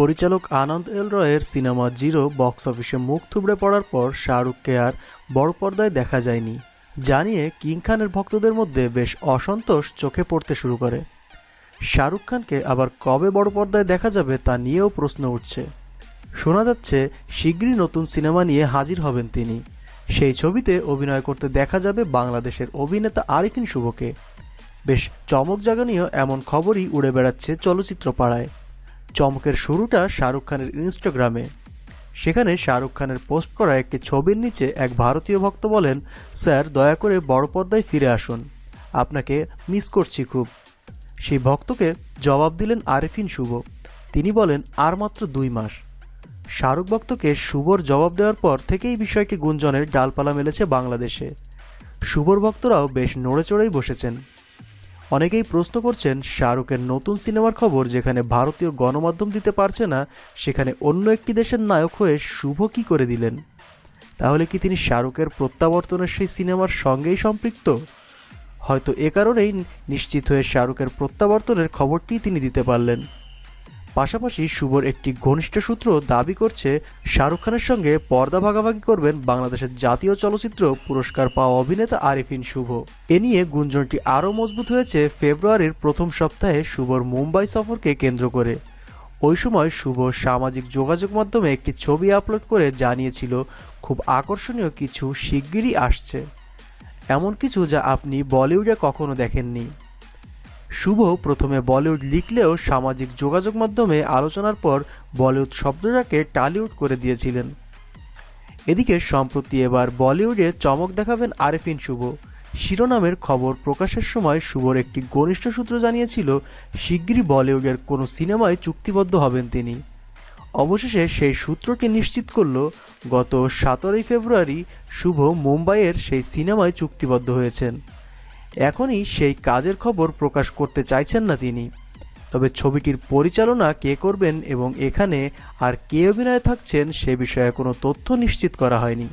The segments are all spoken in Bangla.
পরিচালক আনন্দ এল রয়ের সিনেমা জিরো বক্স অফিসে মুখ থুবড়ে পড়ার পর শাহরুখকে আর বড় পর্দায় দেখা যায়নি, জানিয়ে কিং খানের ভক্তদের মধ্যে বেশ অসন্তোষ চোখে পড়তে শুরু করে। শাহরুখ খানকে আবার কবে বড় পর্দায় দেখা যাবে তা নিয়েও প্রশ্ন উঠছে। শোনা যাচ্ছে শীঘ্রই নতুন সিনেমা নিয়ে হাজির হবেন তিনি। সেই ছবিতে অভিনয় করতে দেখা যাবে বাংলাদেশের অভিনেতা আরিফিন শুভকে। বেশ চমক জাগানীয় এমন খবরই উড়ে বেড়াচ্ছে চলচ্চিত্র পাড়ায় চমকের শুরুটা শাহরুখ খানের ইনস্টাগ্রামে সেখানে শাহরুখ খানের পোস্ট করা একটি ছবির নিচে এক ভারতীয় ভক্ত বলেন, স্যার, দয়া করে বড় পর্দায় ফিরে আসুন। আপনাকে মিস করছি খুব। সেই ভক্তকে জবাব দিলেন আরিফিন শুভ। তিনি বলেন, আর মাত্র দুই মাস। শাহরুখ ভক্তকে শুভর জবাব দেওয়ার পর থেকেই বিষয়কে গুঞ্জনের ডালপালা মেলেছে বাংলাদেশে। শুভর ভক্তরাও বেশ নড়ে চড়েই বসেছেন। অনেকেই প্রশ্ন করছেন, শাহরুখের নতুন সিনেমার খবর যেখানে ভারতীয় গণমাধ্যম দিতে পারছে না, সেখানে অন্য একটি দেশের নায়ক হয়ে শুভ কী করে দিলেন? তাহলে কি তিনি শাহরুখের প্রত্যাবর্তনের সেই সিনেমার সঙ্গেই সম্পৃক্ত? হয়তো এ কারণেই নিশ্চিত হয়ে শাহরুখের প্রত্যাবর্তনের খবরটি তিনি দিতে পারলেন। পাশাপাশি শুভর একটি ঘনিষ্ঠ সূত্র দাবি করছে, শাহরুখ খানের সঙ্গে পর্দা ভাগাভাগি করবেন বাংলাদেশের জাতীয় চলচ্চিত্র পুরস্কার পাওয়া অভিনেতা আরিফিন শুভ। এ নিয়ে গুঞ্জনটি আরও মজবুত হয়েছে ফেব্রুয়ারির প্রথম সপ্তাহে শুভর মুম্বাই সফরকে কেন্দ্র করে। ওই সময় শুভ সামাজিক যোগাযোগ মাধ্যমে একটি ছবি আপলোড করে জানিয়েছিল, খুব আকর্ষণীয় কিছু শিগগিরই আসছে। এমন কিছু যা আপনি বলিউডে কখনো দেখেননি। শুভ প্রথমে বলিউড লিখলেও সামাজিক যোগাযোগ মাধ্যমে আলোচনার পর বলিউড শব্দটাকে টালিউড করে দিয়েছিলেন। এদিকে সম্প্রতি এবার বলিউডে চমক দেখাবেন আরেফিন শুভ। শিরোনামের খবর প্রকাশের সময় শুভর একটি ঘনিষ্ঠ সূত্র জানিয়েছিল, শিগগিরই বলিউডের কোনো সিনেমায় চুক্তিবদ্ধ হবেন তিনি। অবশেষে সেই সূত্রকে নিশ্চিত করল, গত সতেরোই ফেব্রুয়ারি শুভ মুম্বাইয়ের সেই সিনেমায় চুক্তিবদ্ধ হয়েছেন। এখনই সেই কাজের খবর প্রকাশ করতে চাইছেন না তিনি। তবে ছবিটির পরিচালনা কে করবেন এবং এখানে আর কে অভিনয়ে থাকছেন সে বিষয়ে কোনো তথ্য নিশ্চিত করা হয়নি।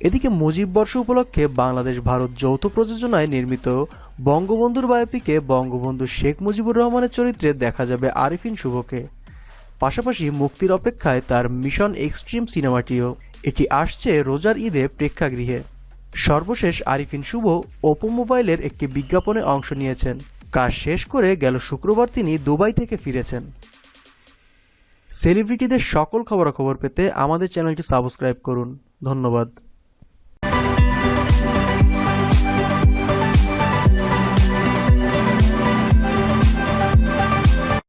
এদিকে মুজিব বর্ষ উপলক্ষে বাংলাদেশ ভারত যৌথ প্রযোজনায় নির্মিত বঙ্গবন্ধুর বায়োপিকে বঙ্গবন্ধু শেখ মুজিবুর রহমানের চরিত্রে দেখা যাবে আরিফিন শুভকে। পাশাপাশি মুক্তির অপেক্ষায় তার মিশন এক্সট্রিম সিনেমাটিও। এটি আসছে রোজার ঈদে প্রেক্ষাগৃহে। সর্বশেষ আরিফিন শুভ ওপো মোবাইলের একটি বিজ্ঞাপনে অংশ নিয়েছেন। কাজ শেষ করে গেল শুক্রবার তিনি দুবাই থেকে ফিরেছেন। সেলিব্রিটিদের সকল খবরাখবর পেতে আমাদের চ্যানেলটি সাবস্ক্রাইব করুন। ধন্যবাদ।